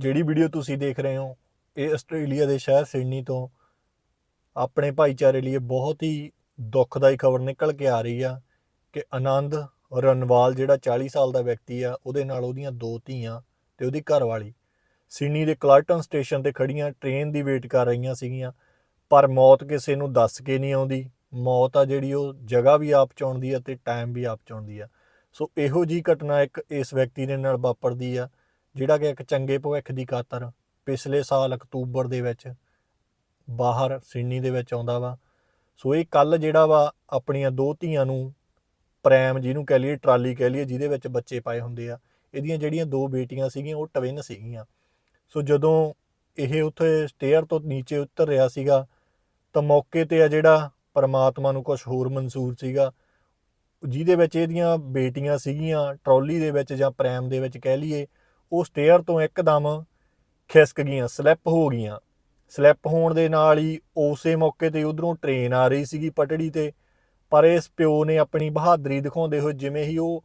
ਜਿਹੜੀ ਵੀਡੀਓ ਤੁਸੀਂ ਦੇਖ ਰਹੇ ਹੋ, ਇਹ ਆਸਟ੍ਰੇਲੀਆ ਦੇ ਸ਼ਹਿਰ ਸਿਡਨੀ ਤੋਂ ਆਪਣੇ ਭਾਈਚਾਰੇ ਲਈ ਬਹੁਤ ਹੀ ਦੁੱਖਦਾਈ ਖਬਰ ਨਿਕਲ ਕੇ ਆ ਰਹੀ ਆ ਕਿ ਆਨੰਦ ਰਣਵਾਲ, ਜਿਹੜਾ 40 ਸਾਲ ਦਾ ਵਿਅਕਤੀ ਆ, ਉਹਦੇ ਨਾਲ ਉਹਦੀਆਂ ਦੋ ਧੀਆਂ ਤੇ ਉਹਦੀ ਘਰਵਾਲੀ ਸਿਡਨੀ ਦੇ ਕਲਾਰਟਨ ਸਟੇਸ਼ਨ ਤੇ ਖੜੀਆਂ ਟ੍ਰੇਨ ਦੀ ਵੇਟ ਕਰ ਰਹੀਆਂ ਸੀਗੀਆਂ, ਪਰ ਮੌਤ ਕਿਸੇ ਨੂੰ ਦੱਸ ਕੇ ਨਹੀਂ ਆਉਂਦੀ। ਮੌਤ ਆ ਜਿਹੜੀ ਉਹ ਜਗ੍ਹਾ ਵੀ ਆਪ ਚਾਹੁੰਦੀ ਆ ਤੇ ਟਾਈਮ ਵੀ ਆਪ ਚਾਹੁੰਦੀ ਆ। ਸੋ ਇਹੋ ਜੀ ਘਟਨਾ ਇੱਕ ਇਸ ਵਿਅਕਤੀ ਦੇ ਨਾਲ ਵਾਪਰਦੀ ਆ। ਜਿਹੜਾ ਕਿ ਇੱਕ ਚੰਗੇ ਭਵਿੱਖ ਦੀ ਖਾਤਰ ਪਿਛਲੇ ਸਾਲ ਅਕਤੂਬਰ ਦੇ ਵਿੱਚ ਬਾਹਰ ਸਿਡਨੀ ਦੇ ਵਿੱਚ ਆਉਂਦਾ ਵਾ। ਸੋ ਇਹ ਕੱਲ ਜਿਹੜਾ ਵਾ, ਆਪਣੀਆਂ ਦੋ ਧੀਆਂ ਨੂੰ ਪ੍ਰੈਮ ਜਿਹਨੂੰ ਕਹਿ ਲਈਏ, ਟਰਾਲੀ ਕਹਿ ਲਈਏ, ਜਿਹਦੇ ਵਿੱਚ ਬੱਚੇ ਪਾਏ ਹੁੰਦੇ ਆ। ਇਹਦੀਆਂ ਜਿਹੜੀਆਂ ਦੋ ਬੇਟੀਆਂ ਸੀਗੀਆਂ, ਉਹ ਟਵਿਨ ਸੀਗੀਆਂ। ਸੋ ਜਦੋਂ ਇਹ ਉੱਥੇ ਸਟੇਅਰ ਤੋਂ ਨੀਚੇ ਉਤਰ ਰਿਹਾ ਸੀਗਾ, ਤਾਂ ਮੌਕੇ ਤੇ ਆ ਜਿਹੜਾ ਪਰਮਾਤਮਾ ਨੂੰ ਕੁਝ ਹੋਰ ਮਨਜ਼ੂਰ ਸੀਗਾ। ਜਿਹਦੇ ਵਿੱਚ ਇਹਦੀਆਂ ਬੇਟੀਆਂ ਸੀਗੀਆਂ, ਟਰਾਲੀ ਦੇ ਵਿੱਚ ਜਾਂ ਪ੍ਰੈਮ ਦੇ ਵਿੱਚ ਕਹਿ ਲਈਏ ਉਹ ਸਟੇਅਰ ਤੋਂ ਇੱਕਦਮ ਖਿਸਕ ਗਈਆਂ ਸਲਿੱਪ ਹੋ ਗਈਆਂ। ਸਲਿੱਪ ਹੋਣ ਦੇ ਨਾਲ ਹੀ ਉਸੇ ਮੌਕੇ ਤੇ ਉਧਰੋਂ ਟ੍ਰੇਨ ਆ ਰਹੀ ਸੀਗੀ ਪਟੜੀ ਤੇ, ਪਰ ਇਸ ਪਿਓ ਨੇ ਆਪਣੀ ਬਹਾਦਰੀ ਦਿਖਾਉਂਦੇ ਹੋਏ ਜਿਵੇਂ ਹੀ ਉਹ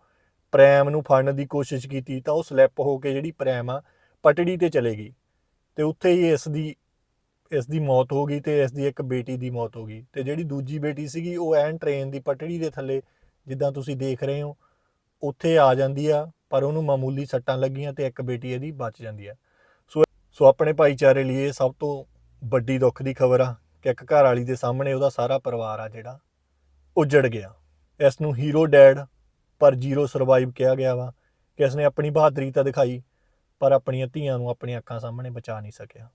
ਪ੍ਰੈਮ ਨੂੰ ਫੜਨ ਦੀ ਕੋਸ਼ਿਸ਼ ਕੀਤੀ ਤਾਂ ਉਹ ਸਲਿੱਪ ਹੋ ਕੇ ਜਿਹੜੀ ਪ੍ਰੈਮ ਆ, ਪਟੜੀ ਤੇ ਚਲੇ ਗਈ। ਤੇ ਉੱਥੇ ਹੀ ਇਸ ਦੀ ਇਸ ਦੀ ਮੌਤ ਹੋ ਗਈ ਤੇ ਇਸ ਦੀ ਇੱਕ ਬੇਟੀ ਦੀ ਮੌਤ ਹੋ ਗਈ ਤੇ ਜਿਹੜੀ ਦੂਜੀ ਬੇਟੀ ਸੀਗੀ ਉਹ ਐਨ ਟ੍ਰੇਨ ਦੀ ਪਟੜੀ ਦੇ ਥੱਲੇ, ਜਿੱਦਾਂ ਤੁਸੀਂ ਦੇਖ ਰਹੇ ਹੋ, ਉੱਥੇ ਆ ਜਾਂਦੀ ਆ। ਪਰ ਉਹਨੂੰ ਮਾਮੂਲੀ ਸੱਟਾਂ ਲੱਗੀਆਂ ਤੇ ਇੱਕ ਬੇਟੀ ਇਹਦੀ ਬਚ ਜਾਂਦੀ ਹੈ ਸੋ ਸੋ ਆਪਣੇ ਭਾਈਚਾਰੇ ਲਈ ਇਹ ਸਭ ਤੋਂ ਵੱਡੀ ਦੁੱਖ ਦੀ ਖਬਰ ਆ ਕਿ ਇੱਕ ਘਰ ਵਾਲੀ ਦੇ ਸਾਹਮਣੇ ਉਹਦਾ ਸਾਰਾ ਪਰਿਵਾਰ ਆ ਜਿਹੜਾ, ਉਜੜ ਗਿਆ। ਇਸ ਨੂੰ ਹੀਰੋ ਡੈਡ ਪਰ ਜ਼ੀਰੋ ਸਰਵਾਈਵ ਕਿਹਾ ਗਿਆ ਵਾ ਕਿ ਇਸਨੇ ਆਪਣੀ ਬਹਾਦਰੀ ਤਾਂ ਦਿਖਾਈ, ਪਰ ਆਪਣੀਆਂ ਧੀਆਂ ਨੂੰ ਆਪਣੀਆਂ ਅੱਖਾਂ ਸਾਹਮਣੇ ਬਚਾ ਨਹੀਂ ਸਕਿਆ।